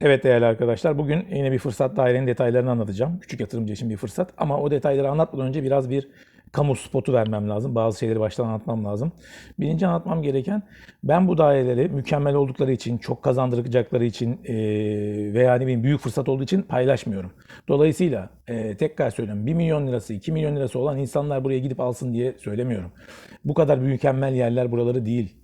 Evet değerli arkadaşlar bugün yine bir fırsat dairenin detaylarını anlatacağım. Küçük yatırımcı için bir fırsat ama o detayları anlatmadan önce biraz bir kamu spotu vermem lazım. Bazı şeyleri baştan anlatmam lazım. Birinci anlatmam gereken ben bu daireleri mükemmel oldukları için, çok kazandıracakları için veya ne bileyim büyük fırsat olduğu için paylaşmıyorum. Dolayısıyla tekrar söylüyorum 1 milyon lirası, 2 milyon lirası olan insanlar buraya gidip alsın diye söylemiyorum. Bu kadar mükemmel yerler buraları değil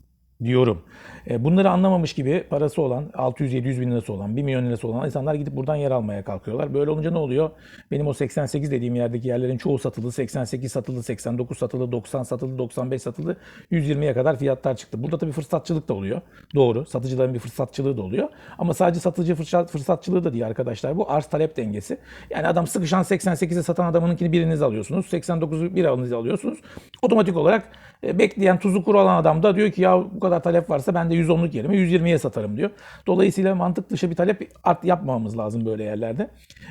diyorum. E, Bunları anlamamış gibi parası olan 600-700 bin lirası olan 1 milyon lirası olan insanlar gidip buradan yer almaya kalkıyorlar. Böyle olunca ne oluyor? Benim o 88 dediğim yerdeki yerlerin çoğu satıldı. 88 satıldı, 89 satıldı, 90 satıldı, 95 satıldı. 120'ye kadar fiyatlar çıktı. Burada tabii fırsatçılık da oluyor. Doğru. Satıcıların bir fırsatçılığı da oluyor. Ama sadece satıcı fırsat, fırsatçılığı da değil arkadaşlar. Bu arz talep dengesi. Yani adam sıkışan 88'e satan adamınkini biriniz alıyorsunuz. 89'u bir alınız alıyorsunuz. Otomatik olarak e, bekleyen tuzu kuru olan adam da diyor ki ya bu kadar talep varsa ben de 110'luk yerime 120'ye satarım diyor. Dolayısıyla mantık dışı bir talep art yapmamamız lazım böyle yerlerde.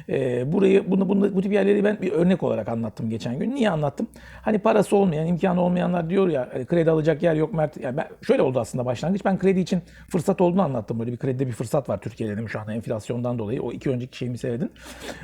E, burayı bunu, bunu bu tip yerleri ben bir örnek olarak anlattım geçen gün. Niye anlattım? Hani parası olmayan, imkanı olmayanlar diyor ya e, kredi alacak yer yok Mert. Yani ben, şöyle oldu aslında başlangıç. Ben kredi için fırsat olduğunu anlattım. Böyle bir kredide bir fırsat var Türkiye'de dedim şu anda enflasyondan dolayı. O iki önceki şeyimi seyredin.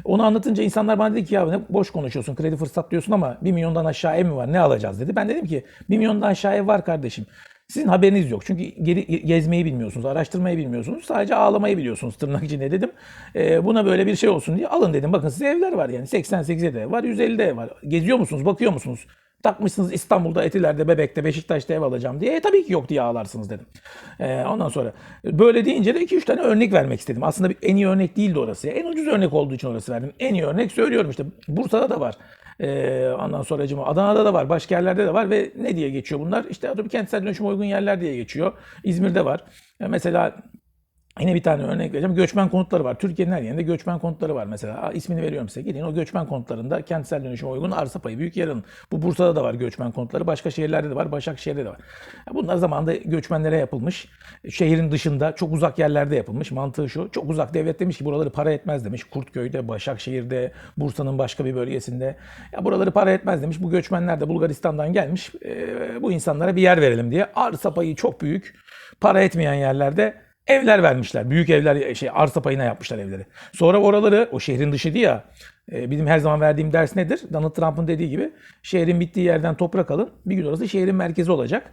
Onu anlatınca insanlar bana dedi ki ya boş konuşuyorsun kredi fırsat diyorsun ama 1 milyondan aşağı ev mi var ne alacağız dedi. Ben dedim ki 1 milyondan aşağı ev var kardeşim. Sizin haberiniz yok. Çünkü geri, gezmeyi bilmiyorsunuz, araştırmayı bilmiyorsunuz. Sadece ağlamayı biliyorsunuz tırnak içinde dedim. Ee, buna böyle bir şey olsun diye alın dedim. Bakın size evler var yani. 88'de de ev var, 150'de ev var. Geziyor musunuz, bakıyor musunuz? Takmışsınız İstanbul'da, Etiler'de, Bebek'te, Beşiktaş'ta ev alacağım diye. E, tabii ki yok diye ağlarsınız dedim. Ee, ondan sonra böyle deyince de 2-3 tane örnek vermek istedim. Aslında bir- en iyi örnek değildi orası. En ucuz örnek olduğu için orası verdim. En iyi örnek söylüyorum işte. Bursa'da da var. Ee, ondan sonra Adana'da da var, başka yerlerde de var ve ne diye geçiyor bunlar? İşte atıyorum kentsel dönüşüm uygun yerler diye geçiyor. İzmir'de var. Ee, mesela Yine bir tane örnek vereceğim. Göçmen konutları var. Türkiye'nin her yerinde göçmen konutları var mesela. İsmini veriyorum size. Gidin o göçmen konutlarında kentsel dönüşüme uygun arsa payı büyük yer. Bu Bursa'da da var göçmen konutları. Başka şehirlerde de var. Başakşehir'de de var. Bunlar zamanında göçmenlere yapılmış. Şehrin dışında çok uzak yerlerde yapılmış. Mantığı şu. Çok uzak devlet demiş ki buraları para etmez demiş. Kurtköy'de, Başakşehir'de, Bursa'nın başka bir bölgesinde. Ya buraları para etmez demiş. Bu göçmenler de Bulgaristan'dan gelmiş. Ee, bu insanlara bir yer verelim diye. Arsa payı çok büyük. Para etmeyen yerlerde Evler vermişler. Büyük evler şey arsa payına yapmışlar evleri. Sonra oraları o şehrin dışı diye ya. e, Benim her zaman verdiğim ders nedir? Donald Trump'ın dediği gibi şehrin bittiği yerden toprak alın. Bir gün orası şehrin merkezi olacak.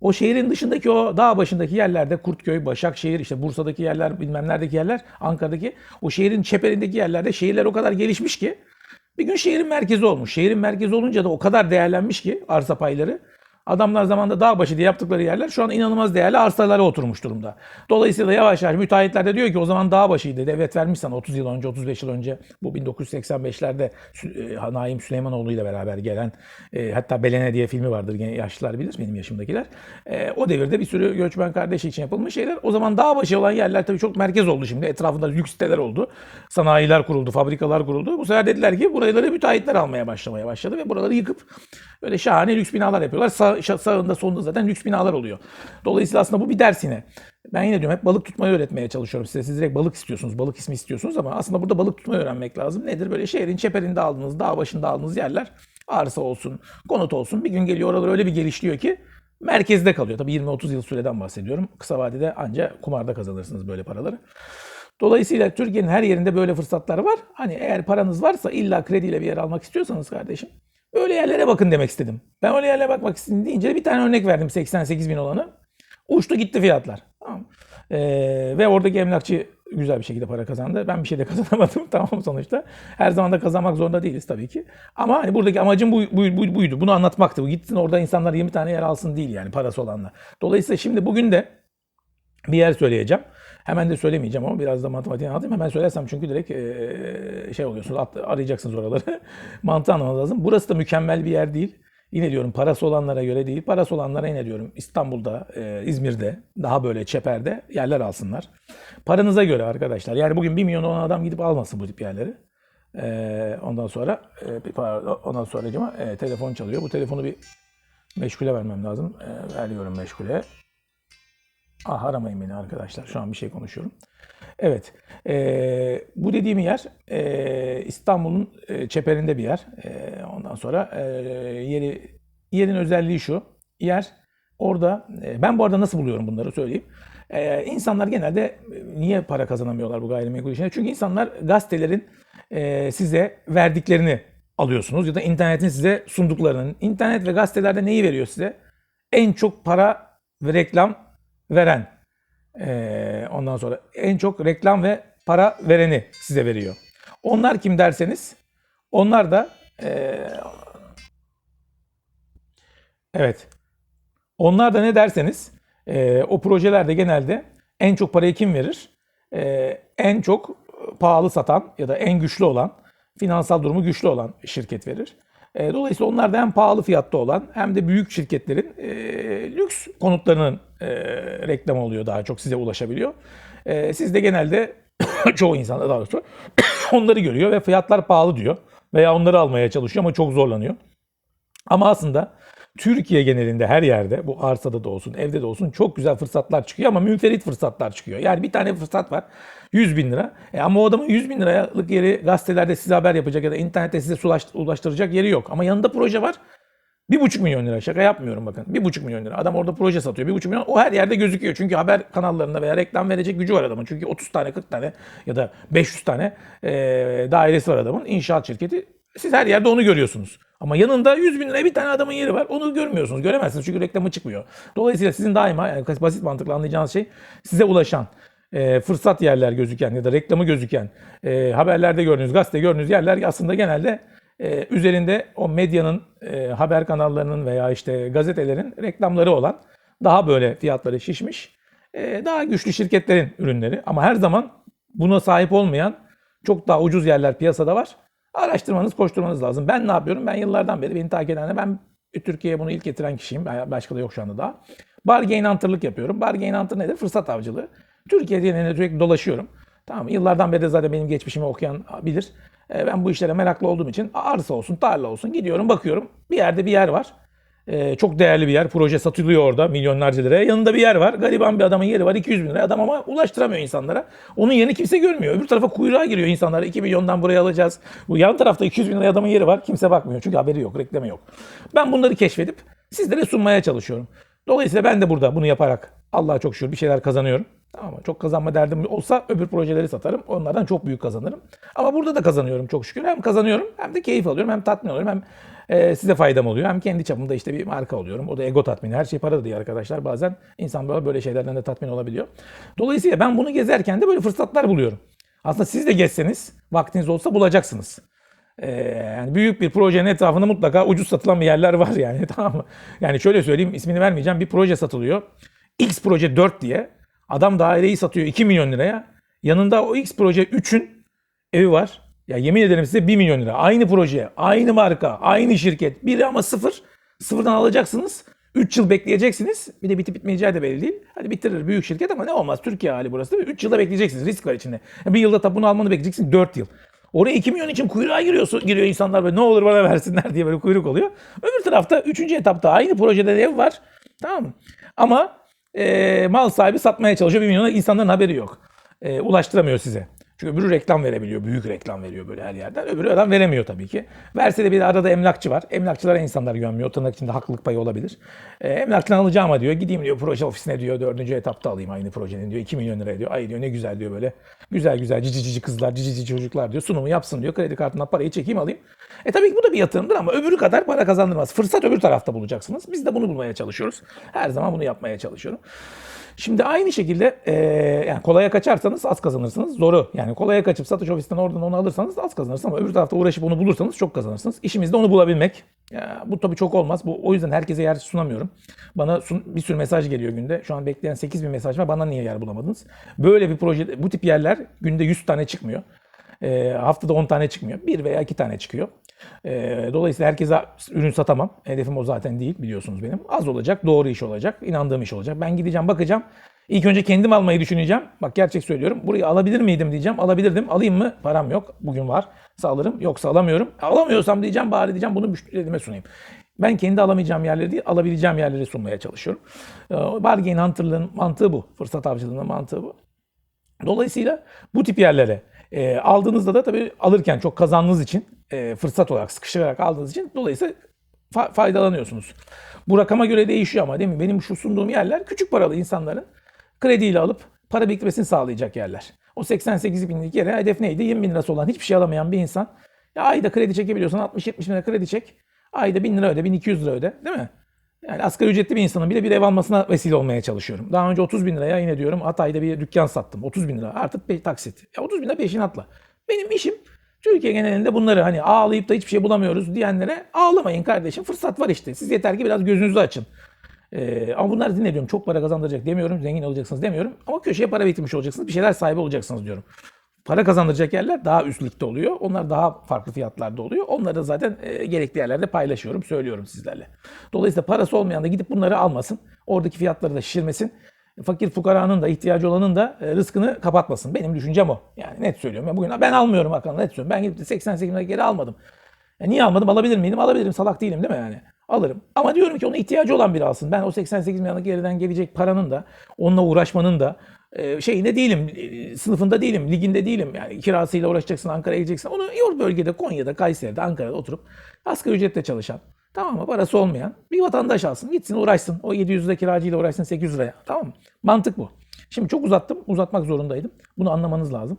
O şehrin dışındaki o dağ başındaki yerlerde Kurtköy, Başakşehir, işte Bursa'daki yerler, bilmem neredeki yerler, Ankara'daki o şehrin çeperindeki yerlerde şehirler o kadar gelişmiş ki bir gün şehrin merkezi olmuş. Şehrin merkezi olunca da o kadar değerlenmiş ki arsa payları. Adamlar zamanında dağ başı diye yaptıkları yerler şu an inanılmaz değerli arsalara oturmuş durumda. Dolayısıyla yavaş yavaş müteahhitler de diyor ki o zaman dağ başıydı. Devlet vermiş sana 30 yıl önce, 35 yıl önce bu 1985'lerde Sü- e, Naim Süleymanoğlu ile beraber gelen e, hatta Belene diye filmi vardır yaşlılar bilir benim yaşımdakiler. E, o devirde bir sürü göçmen kardeşi için yapılmış şeyler. O zaman dağ başı olan yerler tabii çok merkez oldu şimdi. Etrafında lüks siteler oldu. Sanayiler kuruldu, fabrikalar kuruldu. Bu sefer dediler ki buraları müteahhitler almaya başlamaya başladı ve buraları yıkıp böyle şahane lüks binalar yapıyorlar. Sağ, sağında solunda zaten lüks binalar oluyor. Dolayısıyla aslında bu bir ders yine. Ben yine diyorum hep balık tutmayı öğretmeye çalışıyorum size. Siz direkt balık istiyorsunuz, balık ismi istiyorsunuz ama aslında burada balık tutmayı öğrenmek lazım. Nedir? Böyle şehrin çeperinde aldığınız, dağ başında aldığınız yerler arsa olsun, konut olsun. Bir gün geliyor oralar öyle bir gelişliyor ki merkezde kalıyor. Tabii 20-30 yıl süreden bahsediyorum. Kısa vadede anca kumarda kazanırsınız böyle paraları. Dolayısıyla Türkiye'nin her yerinde böyle fırsatlar var. Hani eğer paranız varsa illa krediyle bir yer almak istiyorsanız kardeşim öyle yerlere bakın demek istedim. Ben öyle yerlere bakmak istedim deyince de bir tane örnek verdim 88 bin olanı. Uçtu gitti fiyatlar. Tamam. Ee, ve oradaki emlakçı güzel bir şekilde para kazandı. Ben bir şey de kazanamadım tamam sonuçta. Her zaman da kazanmak zorunda değiliz tabii ki. Ama hani buradaki amacım bu, bu, bu- buydu. Bunu anlatmaktı. Bu gitsin orada insanlar 20 tane yer alsın değil yani parası olanlar. Dolayısıyla şimdi bugün de bir yer söyleyeceğim. Hemen de söylemeyeceğim ama biraz da matematiğini anlatayım. Hemen söylersem çünkü direkt şey oluyorsunuz, arayacaksınız oraları. Mantığı anlamanız lazım. Burası da mükemmel bir yer değil. Yine diyorum parası olanlara göre değil. Parası olanlara yine diyorum İstanbul'da, İzmir'de, daha böyle çeperde yerler alsınlar. Paranıza göre arkadaşlar. Yani bugün 1 milyon olan adam gidip almasın bu tip yerleri. Ondan sonra pardon, ondan sonra eee, telefon çalıyor. Bu telefonu bir meşgule vermem lazım. Veriyorum meşgule. Ah aramayın beni arkadaşlar. Şu an bir şey konuşuyorum. Evet. eee, bu dediğim yer eee, İstanbul'un eee, çeperinde bir yer. Eee, ondan sonra eee, yeri yerin özelliği şu. Yer orada eee, ben bu arada nasıl buluyorum bunları söyleyeyim. Ee, insanlar genelde e, niye para kazanamıyorlar bu gayrimenkul işine? Çünkü insanlar gazetelerin e, size verdiklerini alıyorsunuz ya da internetin size sunduklarının. İnternet ve gazetelerde neyi veriyor size? En çok para ve reklam veren. Ee, ondan sonra en çok reklam ve para vereni size veriyor. Onlar kim derseniz onlar da e, evet onlar da ne derseniz e, o projelerde genelde en çok parayı kim verir? E, en çok pahalı satan ya da en güçlü olan, finansal durumu güçlü olan şirket verir. E, dolayısıyla onlar da hem pahalı fiyatta olan hem de büyük şirketlerin e, lüks konutlarının e, reklamı oluyor daha çok size ulaşabiliyor. E, siz de genelde çoğu insan daha doğrusu onları görüyor ve fiyatlar pahalı diyor veya onları almaya çalışıyor ama çok zorlanıyor. Ama aslında Türkiye genelinde her yerde bu arsada da olsun, evde de olsun çok güzel fırsatlar çıkıyor ama münferit fırsatlar çıkıyor. Yani bir tane fırsat var 100 bin lira. E ama o adamın 100 bin liralık yeri gazetelerde size haber yapacak ya da internette size ulaştıracak yeri yok. Ama yanında proje var. Bir buçuk milyon lira şaka yapmıyorum bakın. Bir buçuk milyon lira. Adam orada proje satıyor. Bir buçuk milyon. O her yerde gözüküyor. Çünkü haber kanallarında veya reklam verecek gücü var adamın. Çünkü 30 tane 40 tane ya da 500 tane e, dairesi var adamın. İnşaat şirketi. Siz her yerde onu görüyorsunuz. Ama yanında 100 bin liraya bir tane adamın yeri var. Onu görmüyorsunuz. Göremezsiniz çünkü reklamı çıkmıyor. Dolayısıyla sizin daima yani basit mantıkla anlayacağınız şey size ulaşan e, fırsat yerler gözüken ya da reklamı gözüken e, haberlerde gördüğünüz, gazete gördüğünüz yerler aslında genelde e, üzerinde o medyanın, e, haber kanallarının veya işte gazetelerin reklamları olan daha böyle fiyatları şişmiş, e, daha güçlü şirketlerin ürünleri. Ama her zaman buna sahip olmayan çok daha ucuz yerler piyasada var. Araştırmanız, koşturmanız lazım. Ben ne yapıyorum? Ben yıllardan beri beni takip edenler, ben Türkiye'ye bunu ilk getiren kişiyim. Başka da yok şu anda daha. Bargain hunter'lık yapıyorum. Bargain hunter nedir? Fırsat avcılığı. Türkiye'de yine sürekli dolaşıyorum. Tamam Yıllardan beri de zaten benim geçmişimi okuyan bilir. E, ben bu işlere meraklı olduğum için arsa olsun, tarla olsun gidiyorum, bakıyorum. Bir yerde bir yer var. E, çok değerli bir yer. Proje satılıyor orada milyonlarca liraya. Yanında bir yer var. Gariban bir adamın yeri var. 200 bin lira. Adam ama ulaştıramıyor insanlara. Onun yerini kimse görmüyor. Öbür tarafa kuyruğa giriyor insanlar. 2 milyondan buraya alacağız. Bu yan tarafta 200 bin lira adamın yeri var. Kimse bakmıyor. Çünkü haberi yok, reklamı yok. Ben bunları keşfedip sizlere sunmaya çalışıyorum. Dolayısıyla ben de burada bunu yaparak Allah'a çok şükür bir şeyler kazanıyorum. Tamam Çok kazanma derdim olsa öbür projeleri satarım. Onlardan çok büyük kazanırım. Ama burada da kazanıyorum çok şükür. Hem kazanıyorum hem de keyif alıyorum hem tatmin oluyorum hem e, size faydam oluyor. Hem kendi çapımda işte bir marka oluyorum. O da ego tatmini. Her şey para değil arkadaşlar. Bazen insan böyle, böyle şeylerden de tatmin olabiliyor. Dolayısıyla ben bunu gezerken de böyle fırsatlar buluyorum. Aslında siz de gezseniz vaktiniz olsa bulacaksınız. Ee, yani büyük bir projenin etrafında mutlaka ucuz satılan bir yerler var yani tamam mı? Yani şöyle söyleyeyim ismini vermeyeceğim bir proje satılıyor. X proje 4 diye Adam daireyi satıyor 2 milyon liraya. Yanında o X proje 3'ün evi var. Ya yemin ederim size 1 milyon lira. Aynı proje, aynı marka, aynı şirket. Biri ama sıfır. Sıfırdan alacaksınız. 3 yıl bekleyeceksiniz. Bir de bitip bitmeyeceği de belli değil. Hadi bitirir büyük şirket ama ne olmaz. Türkiye hali burası değil mi? 3 yılda bekleyeceksiniz. Risk var içinde. Bir yılda tabi bunu almanı bekleyeceksin 4 yıl. Oraya 2 milyon için kuyruğa giriyorsun, giriyor insanlar böyle ne olur bana versinler diye böyle kuyruk oluyor. Öbür tarafta 3. etapta aynı projede ev var. Tamam mı? Ama e, mal sahibi satmaya çalışıyor. Bir milyona insanların haberi yok. E, ulaştıramıyor size. Çünkü öbürü reklam verebiliyor. Büyük reklam veriyor böyle her yerden. Öbürü adam veremiyor tabii ki. Verse de bir arada emlakçı var. Emlakçılara insanlar güvenmiyor. Tırnak içinde haklılık payı olabilir. E, emlakçıdan alacağım ama diyor. Gideyim diyor proje ofisine diyor. Dördüncü etapta alayım aynı projenin diyor. 2 milyon lira diyor. Ay diyor ne güzel diyor böyle. Güzel güzel cici cici kızlar, cici cici çocuklar diyor. Sunumu yapsın diyor. Kredi kartından parayı çekeyim alayım. E tabii ki bu da bir yatırımdır ama öbürü kadar para kazandırmaz. Fırsat öbür tarafta bulacaksınız. Biz de bunu bulmaya çalışıyoruz. Her zaman bunu yapmaya çalışıyorum. Şimdi aynı şekilde e, yani kolaya kaçarsanız az kazanırsınız. Zoru yani kolaya kaçıp satış ofisinden oradan onu alırsanız az kazanırsınız ama öbür tarafta uğraşıp onu bulursanız çok kazanırsınız. İşimiz de onu bulabilmek. Ya, bu tabii çok olmaz. Bu, o yüzden herkese yer sunamıyorum. Bana sun, bir sürü mesaj geliyor günde. Şu an bekleyen 8 bin mesaj var. Bana niye yer bulamadınız? Böyle bir proje, bu tip yerler günde 100 tane çıkmıyor. E, haftada 10 tane çıkmıyor. Bir veya iki tane çıkıyor. E, dolayısıyla herkese ürün satamam. Hedefim o zaten değil biliyorsunuz benim. Az olacak, doğru iş olacak, inandığım iş olacak. Ben gideceğim, bakacağım. İlk önce kendim almayı düşüneceğim. Bak gerçek söylüyorum. Burayı alabilir miydim diyeceğim. Alabilirdim. Alayım mı? Param yok. Bugün var. Alırım. Yoksa alamıyorum. Alamıyorsam diyeceğim bari diyeceğim bunu müşterilerime sunayım. Ben kendi alamayacağım yerleri değil, alabileceğim yerleri sunmaya çalışıyorum. Bargain Hunter'lığın mantığı bu. Fırsat avcılığının mantığı bu. Dolayısıyla bu tip yerlere e, aldığınızda da tabii alırken çok kazandığınız için e, fırsat olarak sıkıştırarak aldığınız için dolayısıyla fa- faydalanıyorsunuz. Bu rakama göre değişiyor ama değil mi? Benim şu sunduğum yerler küçük paralı insanların krediyle alıp para birikmesini sağlayacak yerler. O 88 binlik yere hedef neydi? 20 bin lirası olan hiçbir şey alamayan bir insan. Ya ayda kredi çekebiliyorsan 60-70 bin lira kredi çek. Ayda 1000 lira öde, 1200 lira öde. Değil mi? Yani asgari ücretli bir insanın bile bir ev almasına vesile olmaya çalışıyorum. Daha önce 30 bin liraya yine diyorum Hatay'da bir dükkan sattım. 30 bin lira artık pe- taksit. Ya 30 bin lira peşinatla. Benim işim Türkiye genelinde bunları hani ağlayıp da hiçbir şey bulamıyoruz diyenlere ağlamayın kardeşim. Fırsat var işte. Siz yeter ki biraz gözünüzü açın. Ee, ama bunları dinliyorum. Çok para kazandıracak demiyorum. Zengin olacaksınız demiyorum. Ama köşeye para biriktirmiş olacaksınız. Bir şeyler sahibi olacaksınız diyorum. Para kazandıracak yerler daha üst oluyor. Onlar daha farklı fiyatlarda oluyor. Onları zaten e, gerekli yerlerde paylaşıyorum, söylüyorum sizlerle. Dolayısıyla parası olmayan da gidip bunları almasın. Oradaki fiyatları da şişirmesin. Fakir fukaranın da ihtiyacı olanın da e, rızkını kapatmasın. Benim düşüncem o. Yani net söylüyorum. Ya bugün ben almıyorum Hakan net söylüyorum. Ben gidip de 88 lira geri almadım. Ya niye almadım? Alabilir miyim? Alabilirim. Salak değilim değil mi yani? Alırım. Ama diyorum ki ona ihtiyacı olan biri alsın. Ben o 88 milyonluk geriden gelecek paranın da onunla uğraşmanın da e, şeyinde değilim. e, Sınıfında değilim. Liginde değilim. Yani kirasıyla uğraşacaksın. Ankara'ya gideceksin. Onu yor bölgede Konya'da, Kayseri'de, Ankara'da oturup asgari ücretle çalışan Tamam mı? Parası olmayan bir vatandaş alsın. Gitsin uğraşsın. O 700 lira kiracıyla uğraşsın 800 liraya. Tamam mı? Mantık bu. Şimdi çok uzattım. Uzatmak zorundaydım. Bunu anlamanız lazım.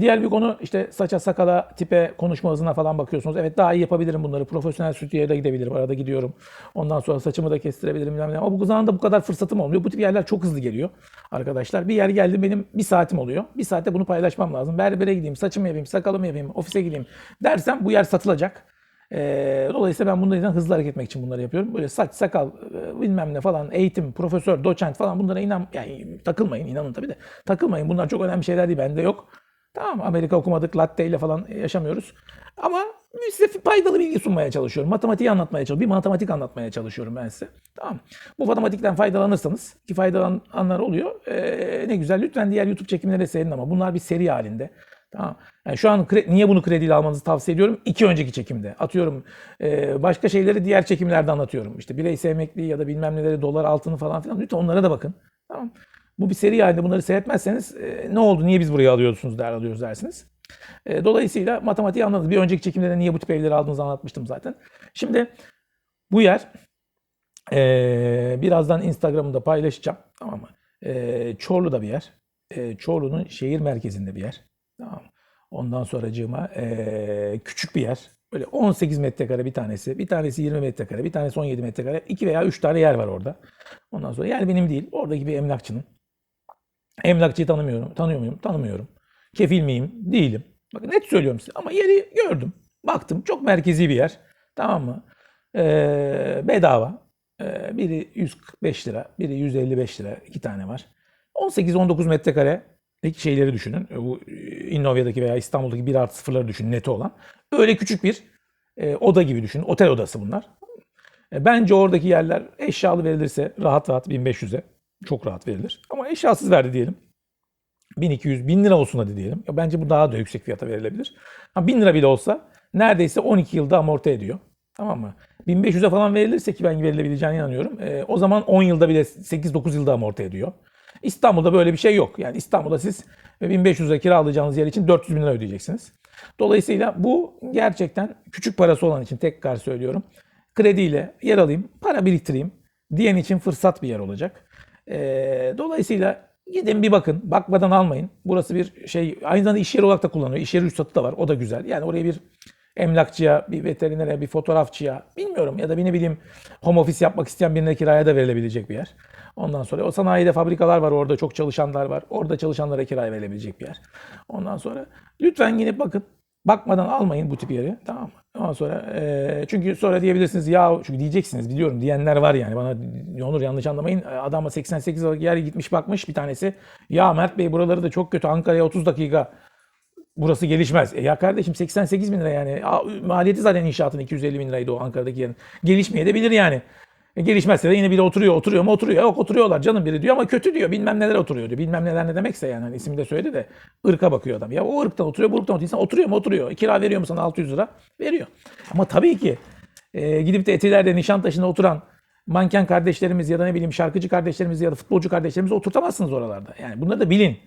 Diğer bir konu işte saça sakala tipe konuşma hızına falan bakıyorsunuz. Evet daha iyi yapabilirim bunları. Profesyonel stüdyoya da gidebilirim. Arada gidiyorum. Ondan sonra saçımı da kestirebilirim. Ama bu zamanda bu kadar fırsatım olmuyor. Bu tip yerler çok hızlı geliyor arkadaşlar. Bir yer geldi benim bir saatim oluyor. Bir saatte bunu paylaşmam lazım. Berbere gideyim, saçımı yapayım, sakalımı yapayım, ofise gideyim dersem bu yer satılacak. Ee, dolayısıyla ben bunları hızlı hareket etmek için bunları yapıyorum. Böyle saç, sakal, e, bilmem ne falan, eğitim, profesör, doçent falan bunlara inan, yani takılmayın, inanın tabii de. Takılmayın. Bunlar çok önemli şeyler değil. Bende yok. Tamam Amerika okumadık, latte ile falan yaşamıyoruz. Ama size faydalı bilgi sunmaya çalışıyorum. Matematiği anlatmaya çalışıyorum. Bir matematik anlatmaya çalışıyorum ben size. Tamam. Bu matematikten faydalanırsanız ki faydalananlar oluyor. ee, ne güzel. Lütfen diğer YouTube çekimleri de seyredin ama bunlar bir seri halinde. Tamam. Yani şu an niye bunu krediyle almanızı tavsiye ediyorum? İki önceki çekimde. Atıyorum e, başka şeyleri diğer çekimlerde anlatıyorum. İşte bireysel emekli ya da bilmem neleri, dolar altını falan filan. Lütfen onlara da bakın. Tamam. Bu bir seri halinde bunları seyretmezseniz e, ne oldu, niye biz buraya alıyorsunuz der, alıyoruz dersiniz. E, dolayısıyla matematiği anladınız. Bir önceki çekimde de niye bu tip evleri aldığınızı anlatmıştım zaten. Şimdi bu yer e, birazdan Instagram'da paylaşacağım. Tamam mı? E, Çorlu'da bir yer. E, Çorlu'nun şehir merkezinde bir yer. Tamam? Ondan sonracığıma e, küçük bir yer. Böyle 18 metrekare bir tanesi. Bir tanesi 20 metrekare. Bir tanesi 17 metrekare. 2 veya 3 tane yer var orada. Ondan sonra yer benim değil. Oradaki bir emlakçının. Emlakçıyı tanımıyorum. Tanıyor muyum? Tanımıyorum. Kefil miyim? Değilim. Bakın net söylüyorum size. Ama yeri gördüm. Baktım. Çok merkezi bir yer. Tamam mı? Ee, bedava. Ee, biri 145 lira. Biri 155 lira. iki tane var. 18-19 metrekare şeyleri düşünün. Bu Innovia'daki veya İstanbul'daki 1 artı sıfırları düşünün neti olan. Öyle küçük bir e, oda gibi düşünün. Otel odası bunlar. E, bence oradaki yerler eşyalı verilirse rahat rahat 1500'e çok rahat verilir. Ama eşyasız verdi diyelim. 1200, 1000 lira olsun hadi diyelim. Ya bence bu daha da yüksek fiyata verilebilir. Ha 1000 lira bile olsa neredeyse 12 yılda amorti ediyor. Tamam mı? 1500'e falan verilirse ki ben verilebileceğine inanıyorum. e, o zaman 10 yılda bile 8-9 yılda amorti ediyor. İstanbul'da böyle bir şey yok. Yani İstanbul'da siz 1500 lira kiralayacağınız yer için 400 bin lira ödeyeceksiniz. Dolayısıyla bu gerçekten küçük parası olan için tekrar söylüyorum. Krediyle yer alayım, para biriktireyim diyen için fırsat bir yer olacak. Ee, dolayısıyla gidin bir bakın. Bakmadan almayın. Burası bir şey aynı zamanda iş yeri olarak da kullanılıyor. İş yeri ruhsatı da var. O da güzel. Yani oraya bir emlakçıya, bir veterinere, bir fotoğrafçıya bilmiyorum ya da bir ne bileyim home office yapmak isteyen birine kiraya da verilebilecek bir yer. Ondan sonra o sanayide fabrikalar var orada çok çalışanlar var. Orada çalışanlara kiraya verilebilecek bir yer. Ondan sonra lütfen gidip bakın. Bakmadan almayın bu tip yeri. Tamam mı? Ondan sonra e, çünkü sonra diyebilirsiniz ya çünkü diyeceksiniz biliyorum diyenler var yani bana Onur yanlış anlamayın. Adama 88 liralık yer gitmiş bakmış bir tanesi. Ya Mert Bey buraları da çok kötü Ankara'ya 30 dakika burası gelişmez. E ya kardeşim 88 bin lira yani. Maliyeti zaten inşaatın 250 bin liraydı o Ankara'daki yerin. Gelişmeye de bilir yani. E, gelişmezse de yine biri oturuyor, oturuyor mu oturuyor. Yok oturuyorlar canım biri diyor ama kötü diyor. Bilmem neler oturuyor diyor. Bilmem neler ne demekse yani hani ismi de söyledi de ırka bakıyor adam. Ya o ırktan oturuyor, bu ırktan oturuyor. İnsan oturuyor mu oturuyor. Kira veriyor mu sana 600 lira? Veriyor. Ama tabii ki e, gidip de Etiler'de Nişantaşı'nda oturan manken kardeşlerimiz ya da ne bileyim şarkıcı kardeşlerimiz ya da futbolcu kardeşlerimizi oturtamazsınız oralarda. Yani bunları da bilin.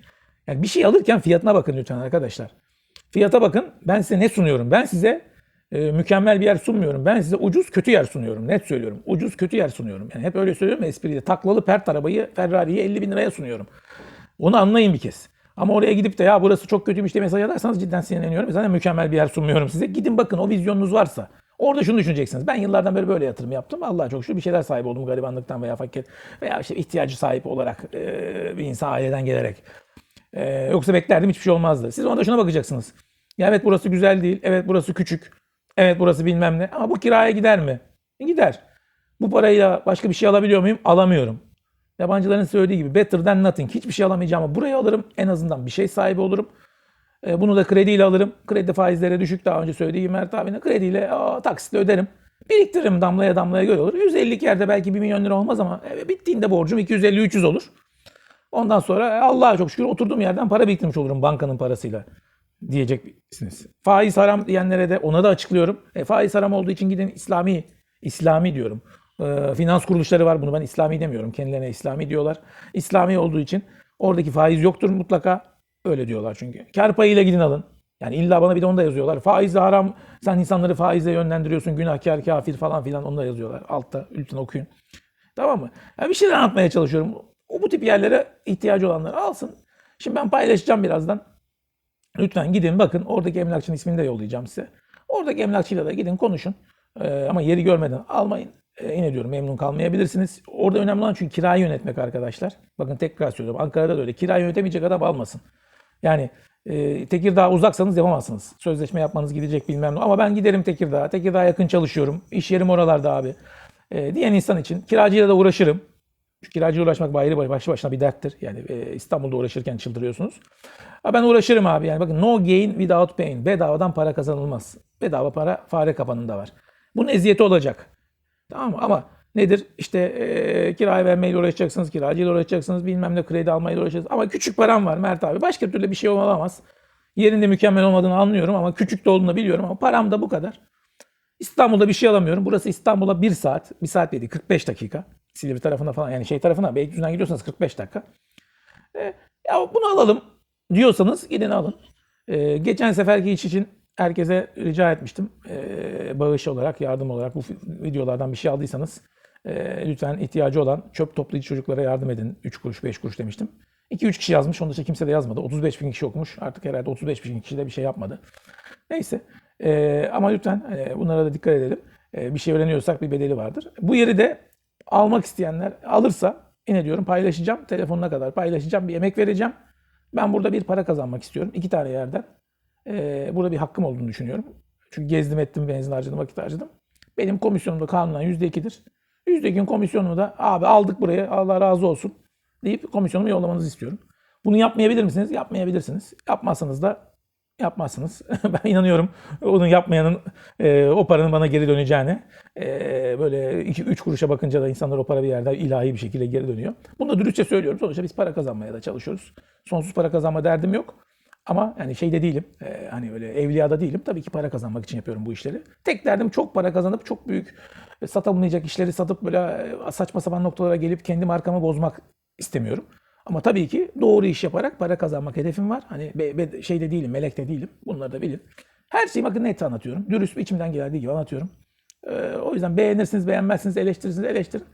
Yani bir şey alırken fiyatına bakın lütfen arkadaşlar. Fiyata bakın. Ben size ne sunuyorum? Ben size e, mükemmel bir yer sunmuyorum. Ben size ucuz kötü yer sunuyorum. Net söylüyorum. Ucuz kötü yer sunuyorum. Yani hep öyle söylüyorum espriyle. Taklalı pert arabayı Ferrari'yi 50 bin liraya sunuyorum. Onu anlayın bir kez. Ama oraya gidip de ya burası çok kötüymüş diye mesaj atarsanız cidden sinirleniyorum. Zaten mükemmel bir yer sunmuyorum size. Gidin bakın o vizyonunuz varsa. Orada şunu düşüneceksiniz. Ben yıllardan beri böyle yatırım yaptım. Allah'a çok şükür bir şeyler sahibi oldum garibanlıktan veya fakir veya işte ihtiyacı sahip olarak e, bir insan aileden gelerek. E, yoksa beklerdim hiçbir şey olmazdı. Siz ona şuna bakacaksınız. Ya evet burası güzel değil. Evet burası küçük. Evet burası bilmem ne. Ama bu kiraya gider mi? E, gider. Bu parayla başka bir şey alabiliyor muyum? Alamıyorum. Yabancıların söylediği gibi better than nothing. Hiçbir şey alamayacağım ama burayı alırım. En azından bir şey sahibi olurum. E, bunu da krediyle alırım. Kredi faizleri düşük daha önce söylediği gibi Mert abine. Krediyle aa, taksitle öderim. Biriktiririm damlaya damlaya göl olur. 150 yerde belki 1 milyon lira olmaz ama e, bittiğinde borcum 250-300 olur. Ondan sonra e, Allah'a çok şükür oturduğum yerden para biriktirmiş olurum bankanın parasıyla diyeceksiniz. Faiz haram diyenlere de ona da açıklıyorum. E, faiz haram olduğu için gidin İslami, İslami diyorum. E, finans kuruluşları var bunu ben İslami demiyorum. Kendilerine İslami diyorlar. İslami olduğu için oradaki faiz yoktur mutlaka. Öyle diyorlar çünkü. Kar payıyla gidin alın. Yani illa bana bir de onu da yazıyorlar. Faiz de haram. Sen insanları faize yönlendiriyorsun. Günahkar, kafir falan filan onu da yazıyorlar. Altta lütfen okuyun. Tamam mı? Yani bir şeyler anlatmaya çalışıyorum. O bu tip yerlere ihtiyacı olanlar alsın. Şimdi ben paylaşacağım birazdan. Lütfen gidin bakın. Oradaki emlakçının ismini de yollayacağım size. Oradaki emlakçıyla da gidin konuşun. Ee, ama yeri görmeden almayın. Ee, yine diyorum memnun kalmayabilirsiniz. Orada önemli olan çünkü kirayı yönetmek arkadaşlar. Bakın tekrar söylüyorum. Ankara'da da öyle. Kirayı yönetemeyecek adam almasın. Yani e, Tekirdağ uzaksanız yapamazsınız. Sözleşme yapmanız gidecek bilmem ne. Ama ben giderim Tekirdağ'a. Tekirdağ'a yakın çalışıyorum. İş yerim oralarda abi. E, diyen insan için kiracıyla da uğraşırım. Çünkü kiracıyla uğraşmak ayrı başlı başına bir derttir. Yani e, İstanbul'da uğraşırken çıldırıyorsunuz. Ha, ben uğraşırım abi. Yani bakın no gain without pain. Bedavadan para kazanılmaz. Bedava para fare kapanında var. Bunun eziyeti olacak. Tamam mı? Ama nedir? İşte e, kiraya vermeyle uğraşacaksınız, kiracıyla uğraşacaksınız, bilmem ne kredi almayla uğraşacaksınız. Ama küçük param var Mert abi. Başka türlü bir şey olamaz. Yerinde mükemmel olmadığını anlıyorum ama küçük de olduğunu biliyorum ama param da bu kadar. İstanbul'da bir şey alamıyorum. Burası İstanbul'a 1 saat, 1 saat değil 45 dakika. Silivri tarafına falan yani şey tarafına Beylikdüzü'nden gidiyorsanız 45 dakika. E, ya bunu alalım diyorsanız gidin alın. E, geçen seferki iş için herkese rica etmiştim. E, bağış olarak, yardım olarak bu videolardan bir şey aldıysanız e, lütfen ihtiyacı olan çöp toplayıcı çocuklara yardım edin. 3 kuruş, 5 kuruş demiştim. 2-3 kişi yazmış. Onun dışında kimse de yazmadı. 35 bin kişi okumuş. Artık herhalde 35 bin kişi de bir şey yapmadı. Neyse. E, ama lütfen e, bunlara da dikkat edelim. E, bir şey öğreniyorsak bir bedeli vardır. Bu yeri de almak isteyenler alırsa yine diyorum paylaşacağım. Telefonuna kadar paylaşacağım. Bir emek vereceğim. Ben burada bir para kazanmak istiyorum. iki tane yerden. Ee, burada bir hakkım olduğunu düşünüyorum. Çünkü gezdim ettim, benzin harcadım, vakit harcadım. Benim komisyonum da kanunen %2'dir. %2'nin komisyonumu da abi aldık buraya Allah razı olsun deyip komisyonumu yollamanızı istiyorum. Bunu yapmayabilir misiniz? Yapmayabilirsiniz. Yapmazsanız da yapmazsınız. ben inanıyorum onu yapmayanın e, o paranın bana geri döneceğine. E, böyle 2-3 kuruşa bakınca da insanlar o para bir yerde ilahi bir şekilde geri dönüyor. Bunu da dürüstçe söylüyorum. Sonuçta biz para kazanmaya da çalışıyoruz. Sonsuz para kazanma derdim yok. Ama yani şeyde değilim. E, hani öyle evliyada değilim. Tabii ki para kazanmak için yapıyorum bu işleri. Tek derdim çok para kazanıp çok büyük e, satamayacak işleri satıp böyle e, saçma sapan noktalara gelip kendi markamı bozmak istemiyorum. Ama tabii ki doğru iş yaparak para kazanmak hedefim var. Hani be, be, şeyde değilim, melek de değilim. Bunları da bilin. Her şeyi bakın net anlatıyorum. Dürüst içimden geldiği gibi anlatıyorum. Ee, o yüzden beğenirsiniz, beğenmezsiniz, eleştirirsiniz, eleştirin.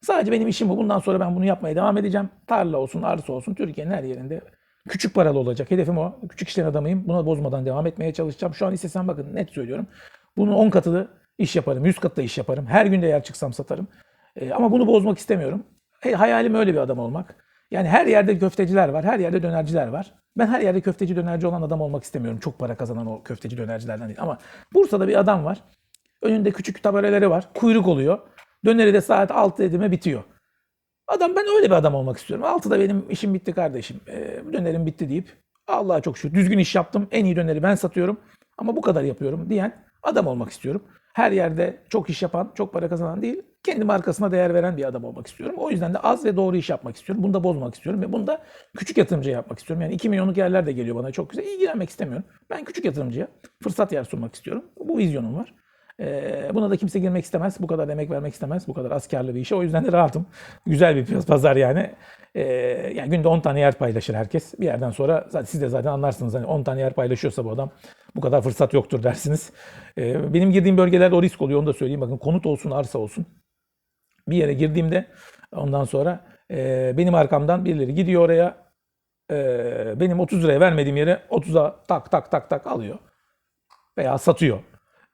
Sadece benim işim bu. Bundan sonra ben bunu yapmaya devam edeceğim. Tarla olsun, arsa olsun, Türkiye'nin her yerinde küçük paralı olacak. Hedefim o. Küçük işlerin adamıyım. Buna bozmadan devam etmeye çalışacağım. Şu an istesem bakın net söylüyorum. Bunun 10 katılı iş yaparım. 100 katı iş yaparım. Her gün de yer çıksam satarım. Ee, ama bunu bozmak istemiyorum. Hayalim öyle bir adam olmak. Yani her yerde köfteciler var, her yerde dönerciler var. Ben her yerde köfteci dönerci olan adam olmak istemiyorum. Çok para kazanan o köfteci dönercilerden değil. Ama Bursa'da bir adam var. Önünde küçük tabelaları var. Kuyruk oluyor. Döneri de saat 6 edime bitiyor. Adam ben öyle bir adam olmak istiyorum. 6'da benim işim bitti kardeşim. E, dönerim bitti deyip Allah'a çok şükür düzgün iş yaptım. En iyi döneri ben satıyorum. Ama bu kadar yapıyorum diyen adam olmak istiyorum. Her yerde çok iş yapan, çok para kazanan değil, kendi markasına değer veren bir adam olmak istiyorum. O yüzden de az ve doğru iş yapmak istiyorum. Bunu da bozmak istiyorum ve bunu da küçük yatırımcıya yapmak istiyorum. Yani 2 milyonluk yerler de geliyor bana çok güzel. İlgilenmek istemiyorum. Ben küçük yatırımcıya fırsat yer sunmak istiyorum. Bu vizyonum var. Ee, buna da kimse girmek istemez. Bu kadar emek vermek istemez. Bu kadar askerli bir işe. O yüzden de rahatım. Güzel bir pazar yani. Ee, yani günde 10 tane yer paylaşır herkes. Bir yerden sonra zaten siz de zaten anlarsınız. Hani 10 tane yer paylaşıyorsa bu adam bu kadar fırsat yoktur dersiniz. Ee, benim girdiğim bölgelerde o risk oluyor. Onu da söyleyeyim. Bakın konut olsun, arsa olsun. Bir yere girdiğimde ondan sonra e, benim arkamdan birileri gidiyor oraya. Benim 30 liraya vermediğim yere 30'a tak tak tak tak alıyor. Veya satıyor.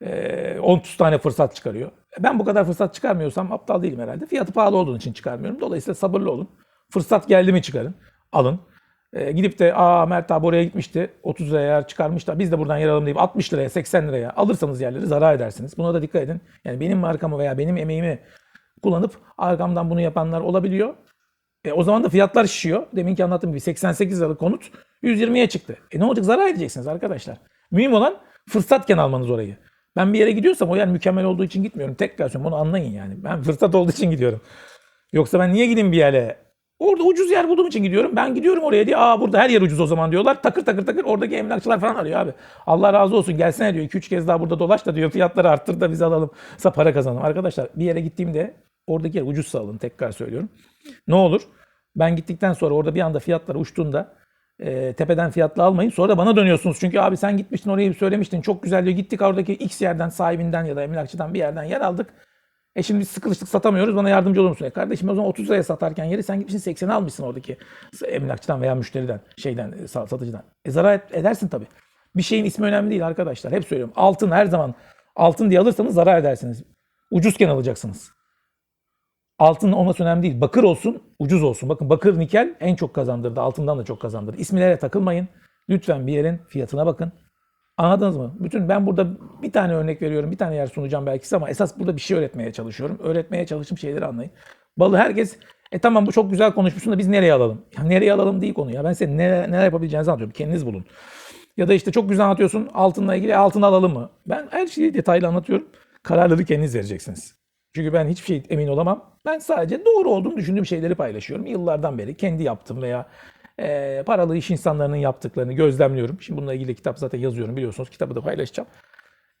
Ee, 30 tane fırsat çıkarıyor. Ben bu kadar fırsat çıkarmıyorsam aptal değilim herhalde. Fiyatı pahalı olduğu için çıkarmıyorum. Dolayısıyla sabırlı olun. Fırsat geldi mi çıkarın. Alın. Ee, gidip de aa Mert abi oraya gitmişti. 30 liraya yer çıkarmış da biz de buradan yer alalım deyip 60 liraya 80 liraya alırsanız yerleri zarar edersiniz. Buna da dikkat edin. Yani benim markamı veya benim emeğimi kullanıp arkamdan bunu yapanlar olabiliyor. E, o zaman da fiyatlar şişiyor. Deminki anlattığım gibi 88 liralık konut 120'ye çıktı. E ne olacak? Zarar edeceksiniz arkadaşlar. Mühim olan fırsatken almanız orayı. Ben bir yere gidiyorsam o yer mükemmel olduğu için gitmiyorum. Tekrar söylüyorum bunu anlayın yani. Ben fırsat olduğu için gidiyorum. Yoksa ben niye gideyim bir yere? Orada ucuz yer bulduğum için gidiyorum. Ben gidiyorum oraya diye aa burada her yer ucuz o zaman diyorlar. Takır takır takır oradaki emlakçılar falan arıyor abi. Allah razı olsun gelsene diyor 2-3 kez daha burada dolaş da diyor fiyatları arttır da biz alalım. Sa para kazanalım. Arkadaşlar bir yere gittiğimde oradaki yer ucuzsa alın tekrar söylüyorum. Ne olur? Ben gittikten sonra orada bir anda fiyatlar uçtuğunda e, tepeden fiyatla almayın. Sonra da bana dönüyorsunuz. Çünkü abi sen gitmiştin orayı söylemiştin. Çok güzel diyor. Gittik oradaki X yerden sahibinden ya da emlakçıdan bir yerden yer aldık. E şimdi biz sıkılıştık satamıyoruz. Bana yardımcı olur musun? E kardeşim o zaman 30 liraya satarken yeri sen gitmişsin 80'e almışsın oradaki emlakçıdan veya müşteriden, şeyden, e, sa- satıcıdan. E zarar edersin tabii. Bir şeyin ismi önemli değil arkadaşlar. Hep söylüyorum. Altın her zaman altın diye alırsanız zarar edersiniz. Ucuzken alacaksınız. Altın olması önemli değil. Bakır olsun, ucuz olsun. Bakın bakır nikel en çok kazandırdı. Altından da çok kazandırdı. İsimlere takılmayın. Lütfen bir yerin fiyatına bakın. Anladınız mı? Bütün ben burada bir tane örnek veriyorum. Bir tane yer sunacağım belki size ama esas burada bir şey öğretmeye çalışıyorum. Öğretmeye çalıştığım şeyleri anlayın. Balı herkes e tamam bu çok güzel konuşmuşsun da biz nereye alalım? Ya nereye alalım değil konu ya. Ben size neler, neler yapabileceğinizi anlatıyorum. Kendiniz bulun. Ya da işte çok güzel anlatıyorsun altınla ilgili "E, altın alalım mı? Ben her şeyi detaylı anlatıyorum. Kararları kendiniz vereceksiniz. Çünkü ben hiçbir şey emin olamam. Ben sadece doğru olduğunu düşündüğüm şeyleri paylaşıyorum. Yıllardan beri kendi yaptım veya e, paralı iş insanlarının yaptıklarını gözlemliyorum. Şimdi bununla ilgili kitap zaten yazıyorum biliyorsunuz. Kitabı da paylaşacağım.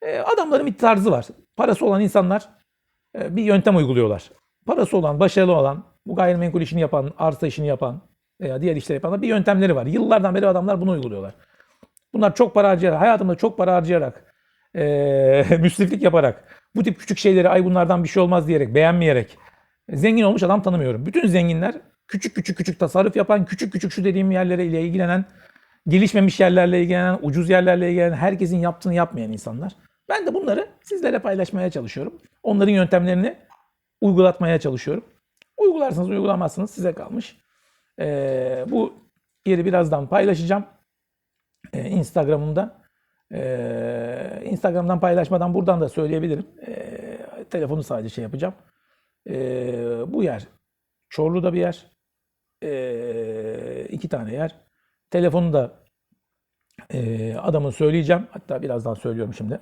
E, adamların bir tarzı var. Parası olan insanlar e, bir yöntem uyguluyorlar. Parası olan, başarılı olan, bu gayrimenkul işini yapan, arsa işini yapan veya diğer işleri yapanlar bir yöntemleri var. Yıllardan beri adamlar bunu uyguluyorlar. Bunlar çok para harcayarak, hayatımda çok para harcayarak, e, müsriflik yaparak, bu tip küçük şeyleri ay bunlardan bir şey olmaz diyerek, beğenmeyerek zengin olmuş adam tanımıyorum. Bütün zenginler küçük küçük küçük tasarruf yapan, küçük küçük şu dediğim yerlere ile ilgilenen, gelişmemiş yerlerle ilgilenen, ucuz yerlerle ilgilenen, herkesin yaptığını yapmayan insanlar. Ben de bunları sizlere paylaşmaya çalışıyorum. Onların yöntemlerini uygulatmaya çalışıyorum. Uygularsanız uygulamazsınız size kalmış. Ee, bu yeri birazdan paylaşacağım. Ee, Instagram'ımda. Ee, Instagram'dan paylaşmadan buradan da söyleyebilirim. Ee, telefonu sadece şey yapacağım. Ee, bu yer Çorlu'da bir yer. Ee, iki tane yer. Telefonu da e, adamın söyleyeceğim. Hatta birazdan söylüyorum şimdi.